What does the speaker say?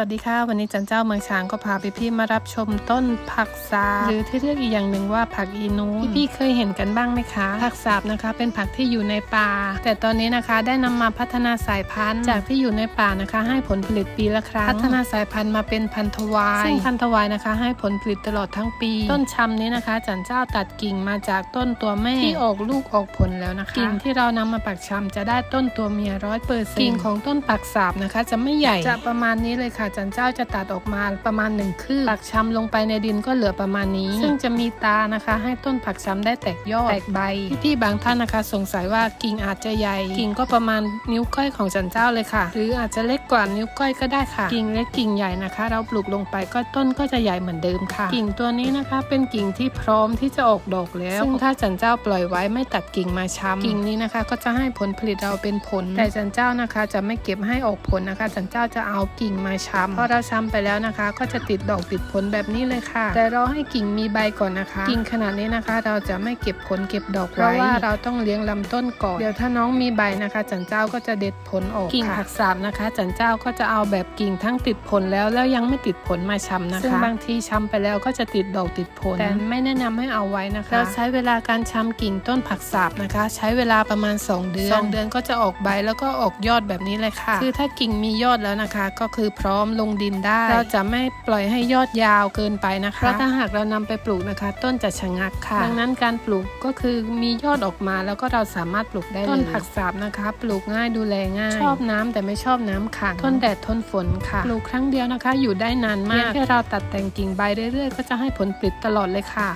วัสดีค่ะ วันนี้จันเจ้าเมืองช้างก็พาพี่ๆมารับชมต้นผักสาบหรือที่เรียกอีกอย่างหนึ่งว่าผักอีนูนพี่ๆเคยเห็นกันบ้างไหมคะ ผักสาบนะคะ เป็นผักที่อยู่ในป่า แต่ตอนนี้นะคะได้นำมาพัฒนาสายพันธุ์ จากที่อยู่ในป่านะคะ ให้ผลผลิตปีละครั้ง พัฒนาสายพันธุ์มาเป็นพันธวายซึ่งพันธวายนะคะ ให้ผลผลิตตลอดทั้งปี ต้นชำนี้นะคะ จันเจ้าตัดกิ่งมาจากต้นตัวแม่ที่ออกลูกออกผลแล้วนะคะกิ่งที่เรานำมาปักชำจะได้ต้นตัวเมียร้อยเปอร์เซ็นต์กิ่งของต้นผักสาบนะคะ จะไม่ใหญ่จะประมาณนี้เลยค่ะจันเจ้าจะตัดออกมาประมาณหนึ่งคืบปักชำลงไปในดินก็เหลือประมาณนี้ ซึ่งจะมีตานะคะ ให้ต้นผักชำได้แตกยอดแตกใบพี่ๆบางท่านนะคะ สงสัยว่ากิ่งอาจจะใหญ่ กิ่งก็ประมาณนิ้วก้อยของจันเจ้าเลยค่ะ หรืออาจจะเล็กกว่านิ้วก้อยก็ได้ค่ะ กิ่งเล็กกิ่งใหญ่นะคะ เราปลูกลงไปก็ต้นก็จะใหญ่เหมือนเดิมค่ะ กิ่งตัวนี้นะคะ เป็นกิ่งที่พร้อมที่จะออกดอกแล้วซึ่งถ้าจันเจ้าปล่อยไว้ไม่ตัดกิ่งมาช้ำกิ่งนี้นะคะ ก็จะให้ผลผลิตเราเป็นผล แต่จันเจ้านะคะ จะไม่เก็บให้ออกผลนะคะ จันเจ้าจะเอากิ่งมาช้ำพอเราช้ำไปแล้วนะคะ ก็จะติดดอกติดผลแบบนี้เลยค่ะ แต่รอให้กิ่งมีใบก่อนนะคะ กิ่งขนาดนี้นะคะ เราจะไม่เก็บผลเก็บดอกไว้เพราะว่าเราต้องเลี้ยงลำต้นก่อนเดี๋ยวถ้าน้องมีใบนะคะ จันเจ้าก็จะเด็ดผลออกกิ่งผักสาบนะคะ จันเจ้าก็จะเอาแบบกิ่งทั้งติดผลแล้วแล้วยังไม่ติดผลมาช้ำนะคะซึ่งบางทีช้ำไปแล้วก็จะติดดอกติดผลแต่ไม่แนะนำให้เอาไว้นะคะเราใช้เวลาการช้ำกิ่งต้นผักสาบนะคะ ใช้เวลาประมาณ 2 เดือน2เดือนก็จะออกใบแล้วก็ออกยอดแบบนี้เลยค่ะ คือถ้ากิ่งมียอดแล้วนะคะ ก็คือพร้อมลงดินได้ เราจะไม่ปล่อยให้ยอดยาวเกินไปนะคะ เพราะถ้าหากเรานำไปปลูกนะคะ ต้นจะชะงักค่ะ ดังนั้นการปลูกก็คือมียอดออกมาแล้วก็เราสามารถปลูกได้เลยต้นผักสาบนะคะ ปลูกง่ายดูแลง่าย ชอบน้ำแต่ไม่ชอบน้ำขังทนแดดทนฝนค่ะ ปลูกครั้งเดียวนะคะ อยู่ได้นานมากแค่เราตัดแต่งกิ่งใบเรื่อยๆ ก็จะให้ผลผลิตตลอดเลยค่ะ